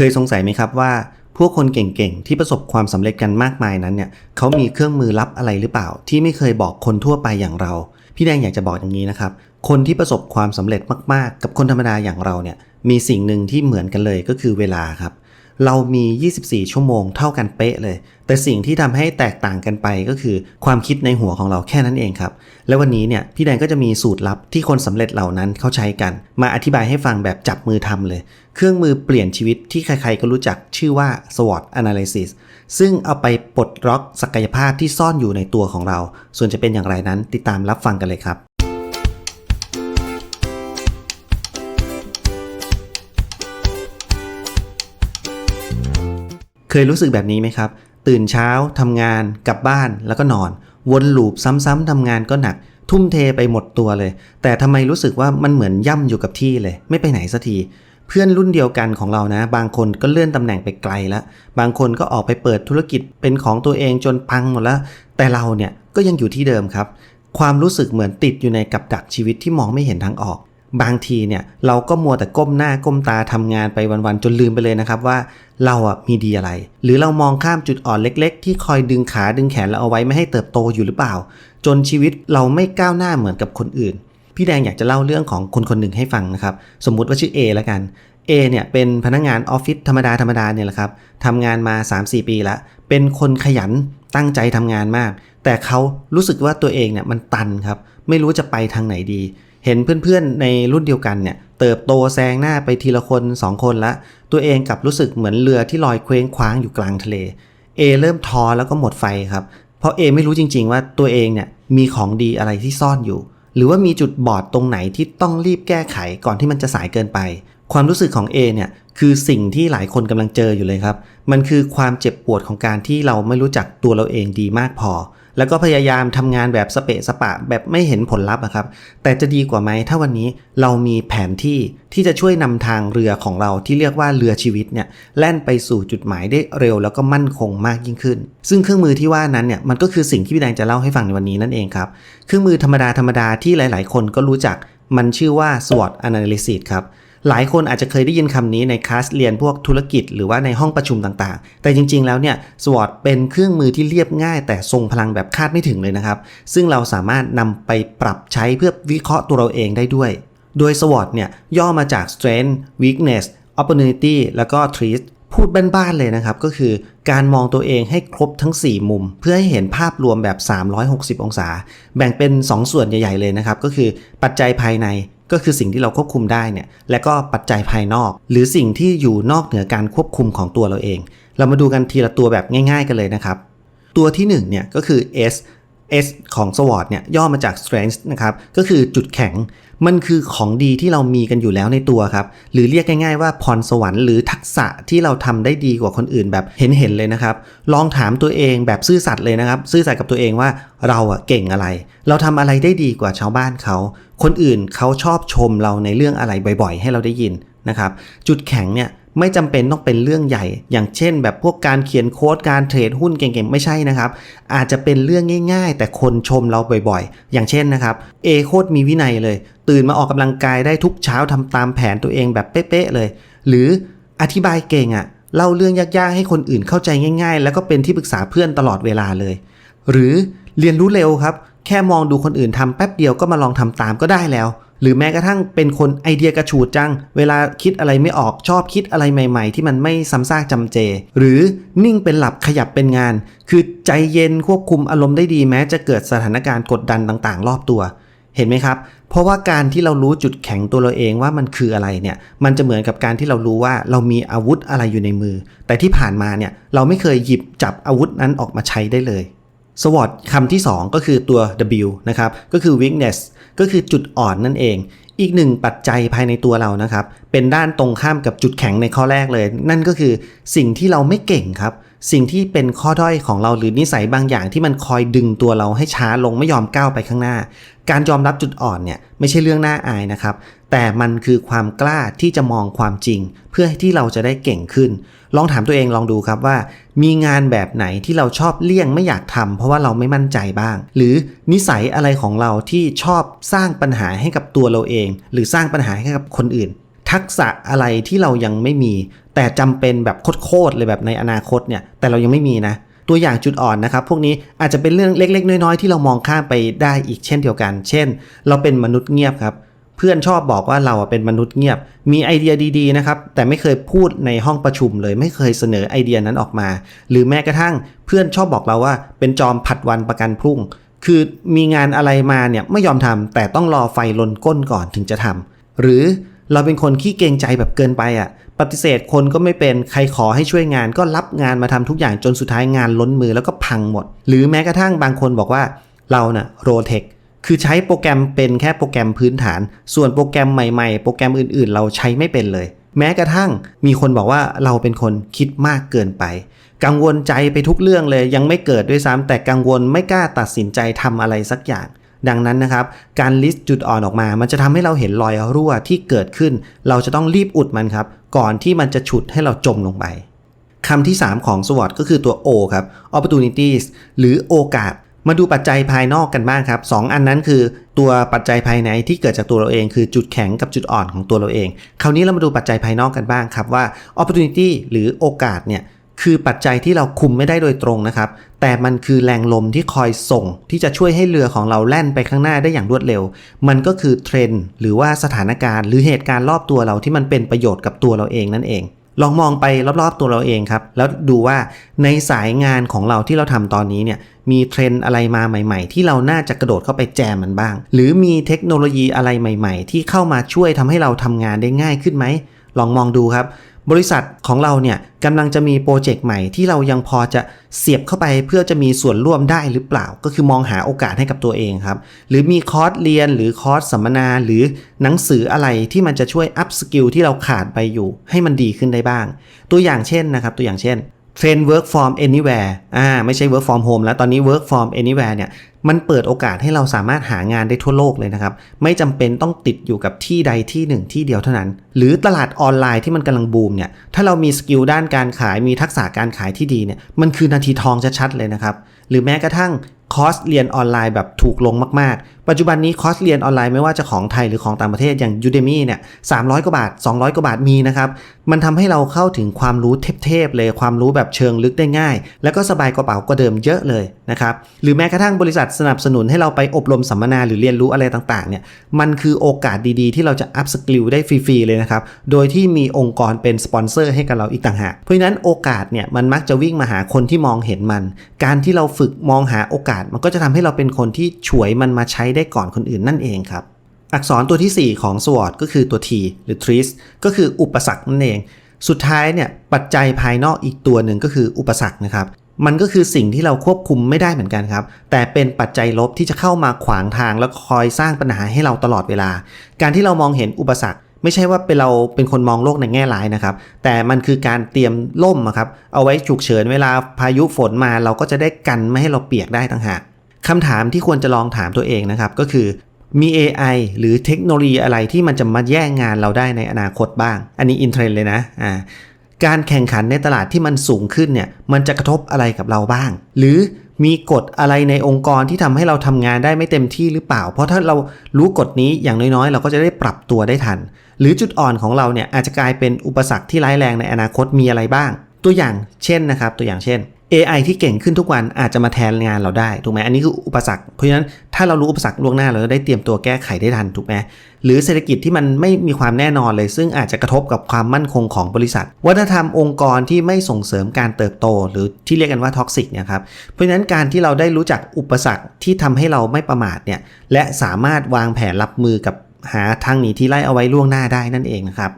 เคยสงสัยไหมครับว่า พวกคนเก่งๆ ที่ประสบความสำเร็จกันมากมายนั้นเนี่ยเขามีเครื่องมือลับอะไรหรือเปล่า ที่ไม่เคยบอกคนทั่วไปอย่างเรา พี่แดงอยากจะบอกอย่างนี้นะครับ คนที่ประสบความสำเร็จมากๆ กับคนธรรมดาอย่างเราเนี่ยมีสิ่งหนึ่งที่เหมือนกันเลยก็คือเวลาครับเเรามี 24 ชั่วโมงเท่ากันเป๊ะเลย แต่สิ่งที่ทำให้แตกต่างกันไปก็คือความคิดในหัวของเราแค่นั้นเองครับ และวันนี้เนี่ยพี่แดงก็จะมีสูตรลับที่คนสำเร็จเหล่านั้นเขาใช้กัน มาอธิบายให้ฟังแบบจับมือทำเลย เครื่องมือเปลี่ยนชีวิตที่ใครๆก็รู้จักชื่อว่า SWOT Analysis ซึ่งเอาไปปลดล็อกศักยภาพที่ซ่อนอยู่ในตัวของเรา ส่วนจะเป็นอย่างไรนั้นติดตามรับฟังกันเลยครับ ยรู้สึกแบบนี้ไหมครับ ตื่นเช้าทำงานกลับบ้านแล้วก็นอน วนลูปซ้ำๆทำงานก็หนัก ทุ่มเทไปหมดตัวเลย แต่ทำไมรู้สึกว่ามันเหมือนย่ำอยู่กับที่เลย ไม่ไปไหนสักทีเพื่อนรุ่นเดียวกันของเรานะ บางคนก็เลื่อนตำแหน่งไปไกลแล้ว บางคนก็ออกไปเปิดธุรกิจเป็นของตัวเองจนพังหมดแล้ว แต่เราเนี่ยก็ยังอยู่ที่เดิมครับ ความรู้สึกเหมือนติดอยู่ในกับดักชีวิตที่มองไม่เห็นทางออก บางทีเนี่ยเราก็มัวแต่ก้มหน้าก้มตาทำงานไปวันๆจนลืมไปเลยนะครับว่าเราอะมีดีอะไร หรือเรามองข้ามจุดอ่อนเล็ก ๆ ที่คอยดึงขาดึงแขนเราเอาไว้ไม่ให้เติบโตอยู่หรือเปล่า จนชีวิตเราไม่ก้าวหน้าเหมือนกับคนอื่น พี่แดงอยากจะเล่าเรื่องของคนคนหนึ่งให้ฟังนะครับ สมมุติว่าชื่อ A แล้วกัน A เนี่ยเป็นพนักงานออฟฟิศธรรมดาธรรมดาเนี่ยแหละครับทำงานมา 3-4 ปีละเป็นคนขยันตั้งใจทำงานมาก แต่เขารู้สึกว่าตัวเองเนี่ยมันตันครับไม่รู้จะไปทางไหนดี เห็นเพื่อนๆในรุ่นเดียวกันเนี่ยเติบโตแซงหน้าไปทีละคน 2 คนละ ตัวเองกลับรู้สึกเหมือนเรือที่ลอยเคว้งคว้างอยู่กลางทะเล A เริ่มท้อแล้วก็หมดไฟครับ เพราะ A ไม่รู้จริง ๆ ว่าตัวเองเนี่ยมีของดีอะไรที่ซ่อนอยู่ หรือว่ามีจุดบอดตรงไหนที่ต้องรีบแก้ไขก่อนที่มันจะสายเกินไป ความรู้สึกของ A เนี่ยคือสิ่งที่หลายคนกำลังเจออยู่เลยครับ มันคือความเจ็บปวดของการที่เราไม่รู้จักตัวเราเองดีมากพอ แล้วก็พยายามทำงานแบบสเปะสปะแบบไม่เห็นผลลัพธ์อะครับ แต่จะดีกว่าไหมถ้าวันนี้เรามีแผนที่ที่จะช่วยนำทางเรือของเราที่เรียกว่าเรือชีวิตเนี่ยแล่นไปสู่จุดหมายได้เร็ว แล้วก็มั่นคงมากยิ่งขึ้น ซึ่งเครื่องมือที่ว่านั้นเนี่ยมันก็คือสิ่งที่พี่แดงจะเล่าให้ฟังในวันนี้นั่นเองครับ เครื่องมือธรรมดาธรรมดาที่หลาย ๆ คนก็รู้จักมันชื่อว่า SWOT Analysis ครับ หลายคนอาจจะเคยได้ยินคำนี้ในคลาสเรียนพวกธุรกิจหรือว่าในห้องประชุมต่างๆ แต่จริงๆ แล้วเนี่ย SWOT เป็นเครื่องมือที่เรียบง่าย แต่ทรงพลังแบบคาดไม่ถึงเลยนะครับ ซึ่งเราสามารถนำไปปรับใช้เพื่อวิเคราะห์ตัวเราเองได้ด้วย โดย SWOT เนี่ยย่อมาจาก Strength Weakness Opportunity แล้วก็ Threat พูดบ้านๆเลยนะครับ ก็คือการมองตัวเองให้ครบทั้ง 4 มุม เพื่อให้เห็นภาพรวมแบบ 360 องศา แบ่งเป็น 2 ส่วนใหญ่ ๆ เลยนะครับ ก็คือปัจจัยภายใน ก็คือสิ่งที่เราควบคุมได้เนี่ยและก็ปัจจัยภายนอก หรือสิ่งที่อยู่นอกเหนือการควบคุมของตัวเราเอง เรามาดูกันทีละตัวแบบง่าย ๆ กันเลยนะครับ ตัวที่1เนี่ยก็คือ S S ของ SWOT เนี่ยย่อมาจาก strength นะครับ ก็คือจุดแข็ง มันคือของดีที่เรามีกันอยู่แล้วในตัวครับ หรือเรียกง่ายๆว่าพรสวรรค์หรือทักษะที่เราทำได้ดีกว่าคนอื่นแบบเห็นๆเลยนะครับ ลองถามตัวเองแบบซื่อสัตย์เลยนะครับ ซื่อสัตย์กับตัวเองว่าเราอะเก่งอะไร เราทำอะไรได้ดีกว่าชาวบ้านเขา คนอื่นเขาชอบชมเราในเรื่องอะไรบ่อย ๆ ให้เราได้ยินนะครับ จุดแข็งเนี่ยไม่จำเป็นต้องเป็นเรื่องใหญ่ อย่างเช่น แบบพวกการเขียนโค้ดการเทรดหุ้นเก่งๆ ไม่ใช่นะครับ อาจจะเป็นเรื่องง่ายๆ แต่คนชมเราบ่อยๆ อย่างเช่นนะครับเอโคตรมีวินัยเลย ตื่นมาออกกำลังกายได้ทุกเช้าทำตามแผนตัวเองแบบเป๊ะๆเลย หรืออธิบายเก่งอะ่ะเล่าเรื่องยากๆ ให้คนอื่นเข้าใจง่าย ๆ แล้วก็เป็นที่ปรึกษาเพื่อนตลอดเวลาเลย หรือเรียนรู้เร็วครับ แค่มองดูคนอื่นทำแป๊บเดียวก็มาลองทำตามก็ได้แล้ว หรือแม้กระทั่งเป็นคนไอเดียกระฉูดจัง เวลาคิดอะไรไม่ออกชอบคิดอะไรใหม่ ๆ ที่มันไม่ซ้ำซากจำเจ หรือนิ่งเป็นหลับขยับเป็นงาน คือใจเย็นควบคุมอารมณ์ได้ดีแม้จะเกิดสถานการณ์กดดันต่างๆ รอบตัวเห็นไหมครับ เพราะว่าการที่เรารู้จุดแข็งตัวเราเองว่ามันคืออะไรเนี่ย มันจะเหมือนกับการที่เรารู้ว่าเรามีอาวุธอะไรอยู่ในมือ แต่ที่ผ่านมาเนี่ยเราไม่เคยหยิบจับอาวุธนั้นออกมาใช้ได้เลย สวอตคำที่ 2 ก็คือตัว W นะครับก็คือ weakness ก็คือจุดอ่อนนั่นเอง อีกหนึ่งปัจจัยภายในตัวเรานะครับ เป็นด้านตรงข้ามกับจุดแข็งในข้อแรกเลย นั่นก็คือสิ่งที่เราไม่เก่งครับ สิ่งที่เป็นข้อด้อยของเราหรือนิสัยบางอย่างที่มันคอยดึงตัวเราให้ช้าลงไม่ยอมก้าวไปข้างหน้า การยอมรับจุดอ่อนเนี่ยไม่ใช่เรื่องน่าอายนะครับ แต่มันคือความกล้าที่จะมองความจริง เพื่อที่เราจะได้เก่งขึ้น ลองถามตัวเองลองดูครับว่า มีงานแบบไหนที่เราชอบเลี่ยงไม่อยากทำเพราะว่าเราไม่มั่นใจบ้าง หรือนิสัยอะไรของเราที่ชอบสร้างปัญหาให้กับตัวเราเอง หรือสร้างปัญหาให้กับคนอื่น ทักษะอะไรที่เรายังไม่มี แต่จำเป็นแบบโคตรเลยแบบในอนาคตเนี่ยแต่เรายังไม่มีนะ ตัวอย่างจุดอ่อนนะครับ พวกนี้อาจจะเป็นเรื่องเล็ก ๆ น้อย ๆ ที่เรามองข้ามไปได้อีกเช่นเดียวกัน เช่น เราเป็นมนุษย์เงียบครับเพื่อนชอบบอกว่าเราเป็นมนุษย์เงียบ มีไอเดียดีๆนะครับ แต่ไม่เคยพูดในห้องประชุมเลย ไม่เคยเสนอไอเดียนั้นออกมา หรือแม้กระทั่งเพื่อนชอบบอกเราว่า เป็นจอมผัดวันประกันพรุ่ง คือมีงานอะไรมาเนี่ยไม่ยอมทำแต่ต้องรอไฟลนก้นก่อนถึงจะทำหรือ เราเป็นคนขี้เกรงใจแบบเกินไปอะ ปฏิเสธคนก็ไม่เป็น ใครขอให้ช่วยงานก็รับงานมาทำทุกอย่างจนสุดท้ายงานล้นมือแล้วก็พังหมด หรือแม้กระทั่งบางคนบอกว่าเราเนะ่ะโรเทคคือใช้โปรแกรมเป็นแค่โปรแกรมพื้นฐาน ส่วนโปรแกรมใหม่ๆ โปรแกรมอื่นๆ เราใช้ไม่เป็นเลย แม้กระทั่งมีคนบอกว่าเราเป็นคนคิดมากเกินไป กังวลใจไปทุกเรื่องเลยยังไม่เกิดด้วยซ้ำแต่กังวลไม่กล้าตัดสินใจทำอะไรสักอย่าง ดังนั้นนะครับ การลิสต์จุดอ่อนออกมา มันจะทำให้เราเห็นรอยรั่วที่เกิดขึ้น เราจะต้องรีบอุดมันครับ ก่อนที่มันจะฉุดให้เราจมลงไปคำที่ 3 ของ SWOT ก็คือตัว O ครับ opportunities หรือโอกาส มาดูปัจจัยภายนอกกันบ้างครับสองอันนั้นคือตัวปัจจัยภายในที่เกิดจากตัวเราเอง คือจุดแข็งกับจุดอ่อนของตัวเราเอง คราวนี้เรามาดูปัจจัยภายนอกกันบ้างครับว่า opportunity หรือโอกาสเนี่ย คือปัจจัยที่เราคุมไม่ได้โดยตรงนะครับ แต่มันคือแรงลมที่คอยส่ง ที่จะช่วยให้เรือของเราแล่นไปข้างหน้าได้อย่างรวดเร็ว มันก็คือเทรนด์หรือว่าสถานการณ์ หรือเหตุการณ์รอบตัวเราที่มันเป็นประโยชน์กับตัวเราเองนั่นเอง ลองมองไปรอบๆตัวเราเองครับ แล้วดูว่าในสายงานของเราที่เราทำตอนนี้เนี่ยมีเทรนด์อะไรมาใหม่ ๆ ที่เราน่าจะกระโดดเข้าไปแจมมันบ้าง หรือมีเทคโนโลยีอะไรใหม่ ๆ ที่เข้ามาช่วยทำให้เราทำงานได้ง่ายขึ้นไหมลองมองดูครับ บริษัทของเราเนี่ยกำลังจะมีโปรเจกต์ใหม่ที่เรายังพอจะเสียบเข้าไปเพื่อจะมีส่วนร่วมได้หรือเปล่า ก็คือมองหาโอกาสให้กับตัวเองครับ หรือมีคอร์สเรียนหรือคอร์สสัมมนาหรือหนังสืออะไรที่มันจะช่วยอัพสกิลที่เราขาดไปอยู่ ให้มันดีขึ้นได้บ้าง ตัวอย่างเช่นนะครับ ตัวอย่างเช่น เทรน work from anywhere อ่าไม่ใช่ work from home แล้วตอนนี้ work from anywhere เนี่ยมันเปิดโอกาสให้เราสามารถหางานได้ทั่วโลกเลยนะครับ ไม่จำเป็นต้องติดอยู่กับที่ใดที่หนึ่งที่เดียวเท่านั้น หรือตลาดออนไลน์ที่มันกำลังบูมเนี่ยถ้าเรามีสกิลด้านการขายมีทักษะการขายที่ดีเนี่ยมันคือนาทีทองชัดๆเลยนะครับ หรือแม้กระทั่ง อร์สเรียนออนไลน์แบบถูกลงมากๆ ปัจจุบันนี้คอร์สเรียนออนไลน์ไม่ว่าจะของไทยหรือของต่างประเทศอย่าง Udemy เนี่ย300กว่าบาท 200 กว่าบาทมีนะครับ มันทำให้เราเข้าถึงความรู้เทพๆเลย ความรู้แบบเชิงลึกได้ง่าย แล้วก็สบายกระเป๋ากว่าเดิมเยอะเลยนะครับ หรือแม้กระทั่งบริษัทสนับสนุนให้เราไปอบรมสัมมนาหรือเรียนรู้อะไรต่างๆเนี่ย มันคือโอกาสดีๆ ที่เราจะอัพสกิลได้ฟรีๆเลยนะครับ โดยที่มีองค์กรเป็นสปอนเซอร์ให้กับเราอีกต่างหาก เพราะฉะนั้นโอกาสเนี่ยมันมักจะวิ่งมาหาคนที่มองเห็นมัน การที่เราฝึกมองหาโอกาสมันก็จะทำให้เราเป็นคนที่ฉวยมันมาใช้ได้ก่อนคนอื่นนั่นเองครับ อักษรตัวที่ 4 ของ SWOT ก็คือตัว T หรือ TRIS ก็คืออุปสรรคนั่นเอง สุดท้ายเนี่ยปัจจัยภายนอกอีกตัวหนึ่งก็คืออุปสรรคนะครับมันก็คือสิ่งที่เราควบคุมไม่ได้เหมือนกันครับ แต่เป็นปัจจัยลบที่จะเข้ามาขวางทาง แล้วคอยสร้างปัญหาให้เราตลอดเวลา การที่เรามองเห็นอุปสรรค ไม่ใช่ว่าเป็นเราเป็นคนมองโลกในแง่ร้ายนะครับ แต่มันคือการเตรียมล่มครับ เอาไว้ฉุกเฉินเวลาพายุฝนมาเราก็จะได้กันไม่ให้เราเปียกได้ต่างหากคำถามที่ควรจะลองถามตัวเองนะครับ ก็คือมี AI หรือเทคโนโลยีอะไรที่มันจะมาแย่งงานเราได้ในอนาคตบ้าง อันนี้อินเทรนเลยนะอ่าการแข่งขันในตลาดที่มันสูงขึ้นเนี่ยมันจะกระทบอะไรกับเราบ้าง หรือ มีกฎอะไรในองค์กรที่ทำให้เราทำงานได้ไม่เต็มที่หรือเปล่า เพราะถ้าเรารู้กฎนี้อย่างน้อยๆ เราก็จะได้ปรับตัวได้ทัน หรือจุดอ่อนของเราเนี่ยอาจจะกลายเป็นอุปสรรคที่ร้ายแรงในอนาคตมีอะไรบ้าง ตัวอย่างเช่นนะครับ ตัวอย่างเช่น AI ที่เก่งขึ้นทุกวันอาจจะมาแทนงานเราได้ถูกไหมอันนี้คืออุปสรรคเพราะฉะนั้นถ้าเรารู้อุปสรรคล่วงหน้าเราจะได้เตรียมตัวแก้ไขได้ทันถูกไหมหรือเศรษฐกิจที่มันไม่มีความแน่นอนเลย ซึ่งอาจจะกระทบกับความมั่นคงของบริษัท วัฒนธรรมองค์กรที่ไม่ส่งเสริมการเติบโต หรือที่เรียกกันว่าท็อกซิกเนี่ยครับเพราะฉะนั้นการที่เราได้รู้จักอุปสรรคที่ทำให้เราไม่ประมาทเนี่ยและสามารถวางแผนรับมือกับหาทางหนีที่ไล่เอาไว้ล่วงหน้าได้นั่นเองนะครับ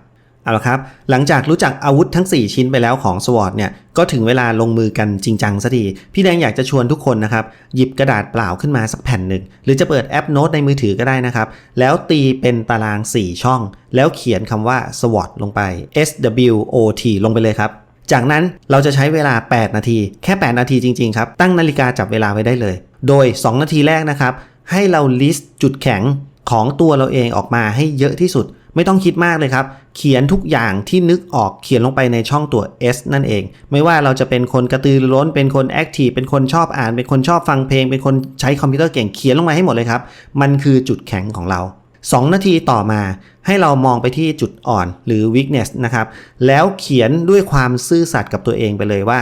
เอาละครับ หลังจากรู้จักอาวุธทั้ง 4 ชิ้นไปแล้วของ SWOT เนี่ย ก็ถึงเวลาลงมือกันจริงจังสักที พี่แดงอยากจะชวนทุกคนนะครับ หยิบกระดาษเปล่าขึ้นมาสักแผ่นหนึ่ง หรือจะเปิดแอปโน้ตในมือถือก็ได้นะครับ แล้วตีเป็นตาราง 4 ช่อง แล้วเขียนคำว่า SWOT ลงไป S W O T ลงไปเลยครับจากนั้นเราจะใช้เวลา 8 นาที แค่ 8 นาทีจริง ๆ ครับ ตั้งนาฬิกาจับเวลาไว้ได้เลย โดย 2 นาทีแรกนะครับ ให้เรา list จุดแข็งของตัวเราเองออกมาให้เยอะที่สุด ไม่ต้องคิดมากเลยครับ เขียนทุกอย่างที่นึกออกเขียนลงไปในช่องตัว S นั่นเอง ไม่ว่าเราจะเป็นคนกระตือรือร้น เป็นคนแอคทีฟ เป็นคนชอบอ่าน เป็นคนชอบฟังเพลง เป็นคนใช้คอมพิวเตอร์เก่ง เขียนลงมาให้หมดเลยครับ มันคือจุดแข็งของเรา 2 นาทีต่อมาให้เรามองไปที่จุดอ่อนหรือ weakness นะครับ แล้วเขียนด้วยความซื่อสัตย์กับตัวเองไปเลยว่า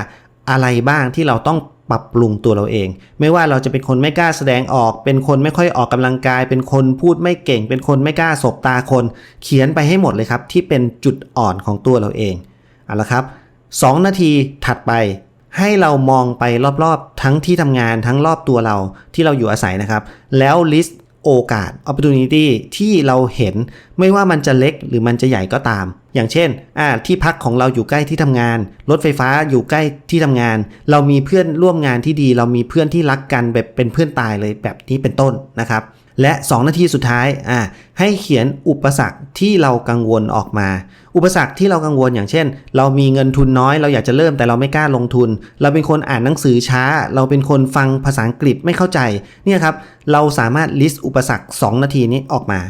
อะไรบ้างที่เราต้อง ปรับปรุงตัวเราเอง ไม่ว่าเราจะเป็นคนไม่กล้าแสดงออก เป็นคนไม่ค่อยออกกำลังกาย เป็นคนพูดไม่เก่ง เป็นคนไม่กล้าสบตาคน เขียนไปให้หมดเลยครับ ที่เป็นจุดอ่อนของตัวเราเองเอาละครับ 2 นาทีถัดไปให้เรามองไปรอบๆ ทั้งที่ทำงานทั้งรอบตัวเราที่เราอยู่อาศัยนะครับ แล้ว list โอกาส opportunity ที่เราเห็นไม่ว่ามันจะเล็กหรือมันจะใหญ่ก็ตาม อย่างเช่นอ่าที่พักของเราอยู่ใกล้ที่ทำงาน รถไฟฟ้าอยู่ใกล้ที่ทำงาน เรามีเพื่อนร่วมงานที่ดี เรามีเพื่อนที่รักกันแบบเป็นเพื่อนตายเลยแบบนี้เป็นต้นนะครับ และ 2 นาทีสุดท้ายอ่าให้เขียนอุปสรรคที่เรากังวลออกมา อุปสรรคที่เรากังวลอย่างเช่น เรามีเงินทุนน้อย เราอยากจะเริ่มแต่เราไม่กล้าลงทุน เราเป็นคนอ่านหนังสือช้า เราเป็นคนฟังภาษาอังกฤษไม่เข้าใจเนี่ยครับเราสามารถ list อุปสรรค 2 นาทีนี้ออกมา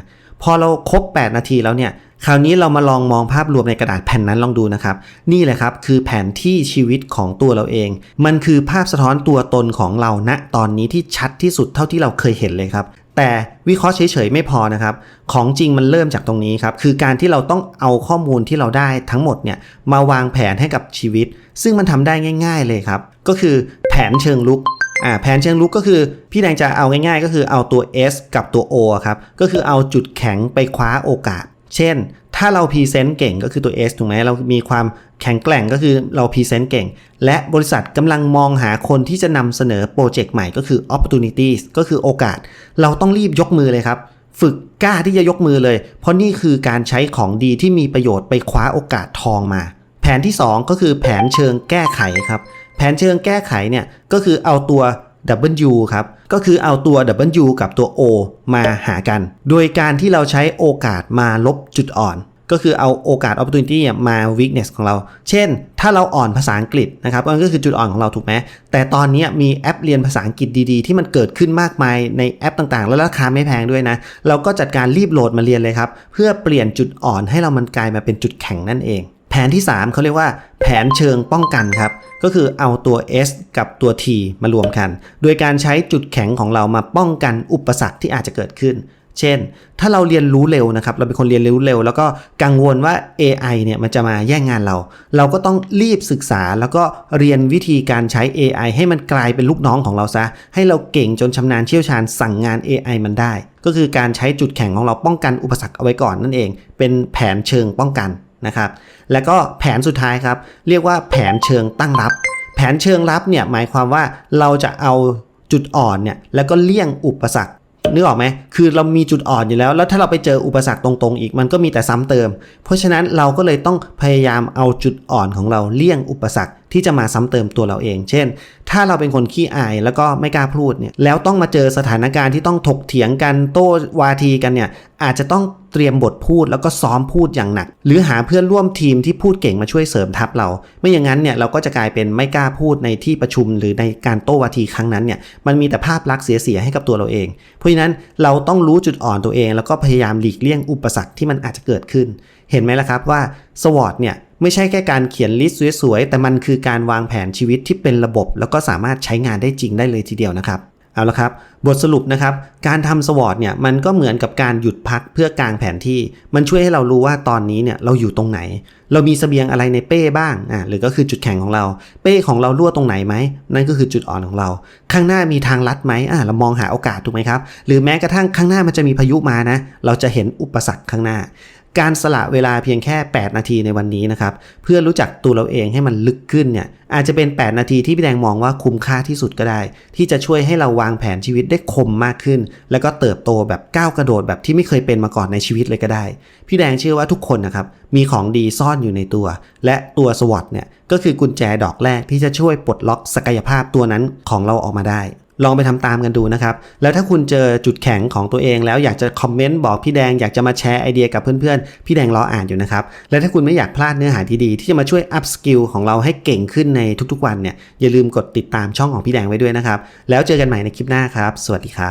พอเราครบ 8 นาทีแล้วเนี่ย คราวนี้เรามาลองมองภาพรวมในกระดาษแผ่นนั้นลองดูนะครับ นี่แหละครับคือแผนที่ชีวิตของตัวเราเอง มันคือภาพสะท้อนตัวตนของเราณตอนนี้ที่ชัดที่สุดเท่าที่เราเคยเห็นเลยครับ แต่วิเคราะห์เฉยๆไม่พอนะครับ ของจริงมันเริ่มจากตรงนี้ครับ คือการที่เราต้องเอาข้อมูลที่เราได้ทั้งหมดเนี่ยมาวางแผนให้กับชีวิต ซึ่งมันทำได้ง่าย ๆ เลยครับ ก็คือแผนเชิงลุกอ่าแผนเชิงลุกก็คือพี่แดงจะเอาง่ายๆ ก็คือเอาตัว S กับตัว O ครับ ก็คือเอาจุดแข็งไปคว้าโอกาส เช่น ถ้าเราพรีเซนต์เก่งก็คือตัว S ถูกไหมเรามีความแข็งแกร่งก็คือเราพรีเซนต์เก่ง และบริษัทกำลังมองหาคนที่จะนำเสนอโปรเจกต์ใหม่ก็คือ opportunities ก็คือโอกาส เราต้องรีบยกมือเลยครับ ฝึกกล้าที่จะยกมือเลย เพราะนี่คือการใช้ของดีที่มีประโยชน์ไปคว้าโอกาสทองมา แผนที่ 2 ก็คือแผนเชิงแก้ไขครับ แผนเชิงแก้ไขเนี่ยก็คือเอาตัว W ครับ ก็คือเอาตัว W กับตัว O มาหากัน โดยการที่เราใช้โอกาสมาลบจุดอ่อน ก็คือเอาโอกาส opportunity มา weakness ของเรา เช่น ถ้าเราอ่อนภาษาอังกฤษนะครับมันก็คือจุดอ่อนของเราถูกไหม แต่ตอนนี้มีแอปเรียนภาษาอังกฤษดีๆ ที่มันเกิดขึ้นมากมายในแอปต่างๆ แล้วราคาไม่แพงด้วยนะ เราก็จัดการรีบโหลดมาเรียนเลยครับ เพื่อเปลี่ยนจุดอ่อนให้เรามันกลายมาเป็นจุดแข็งนั่นเอง แผนที่ 3เขาเรียกว่าแผนเชิงป้องกันครับ ก็คือเอาตัว S กับตัว T มารวมกัน โดยการใช้จุดแข็งของเรามาป้องกันอุปสรรคที่อาจจะเกิดขึ้น เช่น ถ้าเราเรียนรู้เร็วนะครับ เราเป็นคนเรียนรู้เร็ว แล้วก็กังวลว่า AI เนี่ยมันจะมาแย่งงานเรา เราก็ต้องรีบศึกษาแล้วก็เรียนวิธีการใช้ AI ให้มันกลายเป็นลูกน้องของเราซะ ให้เราเก่งจนชำนาญเชี่ยวชาญสั่งงาน AI มันได้ ก็คือการใช้จุดแข็งของเราป้องกันอุปสรรคเอาไว้ก่อนนั่นเอง เป็นแผนเชิงป้องกัน นะครับ แล้วก็แผนสุดท้ายครับ เรียกว่าแผนเชิงตั้งรับ แผนเชิงรับเนี่ยหมายความว่าเราจะเอาจุดอ่อนเนี่ยแล้วก็เลี่ยงอุปสรรคนึกออกไหมคือเรามีจุดอ่อนอยู่แล้ว แล้วถ้าเราไปเจออุปสรรคตรงๆ อีกมันก็มีแต่ซ้ำเติม เพราะฉะนั้นเราก็เลยต้องพยายามเอาจุดอ่อนของเราเลี่ยงอุปสรรค ที่จะมาซ้ำเติมตัวเราเอง เช่น ถ้าเราเป็นคนขี้อายแล้วก็ไม่กล้าพูดเนี่ย แล้วต้องมาเจอสถานการณ์ที่ต้องถกเถียงกันโต้วาทีกันเนี่ย อาจจะต้องเตรียมบทพูดแล้วก็ซ้อมพูดอย่างหนัก หรือหาเพื่อนร่วมทีมที่พูดเก่งมาช่วยเสริมทัพเรา ไม่อย่างนั้นเนี่ยเราก็จะกลายเป็นไม่กล้าพูดในที่ประชุม หรือในการโต้วาทีครั้งนั้นเนี่ย มันมีแต่ภาพลักษณ์เสียๆให้กับตัวเราเอง เพราะฉะนั้นเราต้องรู้จุดอ่อนตัวเอง แล้วก็พยายามหลีกเลี่ยงอุปสรรคที่มันอาจจะเกิดขึ้น เห็นไหมล่ะครับว่าสวอตเนี่ย ไม่ใช่แค่การเขียนลิสต์สวยๆ แต่มันคือการวางแผนชีวิตที่เป็นระบบ แล้วก็สามารถใช้งานได้จริงได้เลยทีเดียวนะครับเอาละครับ บทสรุปนะครับ การทำสวอตเนี่ยมันก็เหมือนกับการหยุดพักเพื่อกางแผนที่ มันช่วยให้เรารู้ว่าตอนนี้เนี่ยเราอยู่ตรงไหน เรามีเสบียงอะไรในเป้บ้างอ่าหรือก็คือจุดแข็งของเรา เป้ของเรารั่วตรงไหนไหมนั่นก็คือจุดอ่อนของเรา ข้างหน้ามีทางลัดไหมอ่าเรามองหาโอกาสถูกไหมครับ หรือแม้กระทั่งข้างหน้ามันจะมีพายุมานะ เราจะเห็นอุปสรรคข้างหน้า การสละเวลาเพียงแค่ 8 นาทีในวันนี้นะครับ เพื่อรู้จักตัวเราเองให้มันลึกขึ้นเนี่ยอาจจะเป็น 8 นาทีที่พี่แดงมองว่าคุ้มค่าที่สุดก็ได้ ที่จะช่วยให้เราวางแผนชีวิตได้คมมากขึ้น แล้วก็เติบโตแบบก้าวกระโดดแบบที่ไม่เคยเป็นมาก่อนในชีวิตเลยก็ได้ พี่แดงเชื่อว่าทุกคนนะครับมีของดีซ่อนอยู่ในตัว และตัวสวอตเนี่ยก็คือกุญแจดอกแรกที่จะช่วยปลดล็อกศักยภาพตัวนั้นของเราออกมาได้ ลองไปทำตามกันดูนะครับ แล้วถ้าคุณเจอจุดแข็งของตัวเองแล้วอยากจะคอมเมนต์บอกพี่แดงอยากจะมาแชร์ไอเดียกับเพื่อนๆ พี่แดงรออ่านอยู่นะครับ และถ้าคุณไม่อยากพลาดเนื้อหาดีๆที่จะมาช่วยอัพสกิลของเราให้เก่งขึ้นในทุกๆวันเนี่ยอย่าลืมกดติดตามช่องของพี่แดงไว้ด้วยนะครับ แล้วเจอกันใหม่ในคลิปหน้าครับ สวัสดีครับ